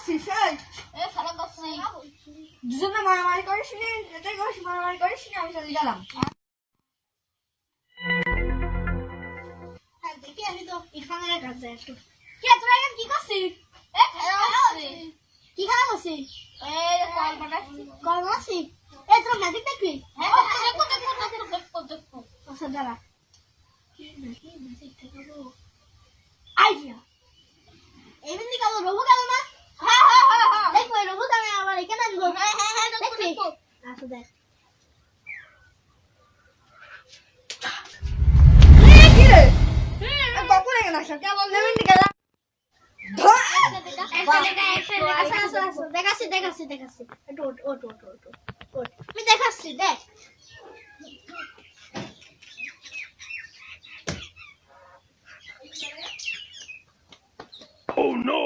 করছিস খেলা দুজনে মারামারি করিস নি এটাই করিস মারামারি করিস নি আমি চলে গেলাম। হ্যাঁ, দেখি আমি তো ইরফানের কাছে একটু। কে তোরা এখানে কি করছিস এ খেলা কি খারাপ করছিস কল কল এ তোরা ম্যাজিক দেখবি? আচ্ছা দাঁড়া। দেখাবো আইডিয়া এমনি কালো রবো কালো না হ্যাঁ হ্যাঁ হ্যাঁ হ্যাঁ দেখব এই রবো আমি আবার এখানে আনব হ্যাঁ হ্যাঁ হ্যাঁ দেখো দেখবি দেখো আচ্ছা দেখ কি রে কখন এখানে আসা কেমন নেবেন গেলা আচ্ছা আচ্ছা আচ্ছা দেখাচ্ছি দেখ Oh no!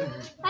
Ah!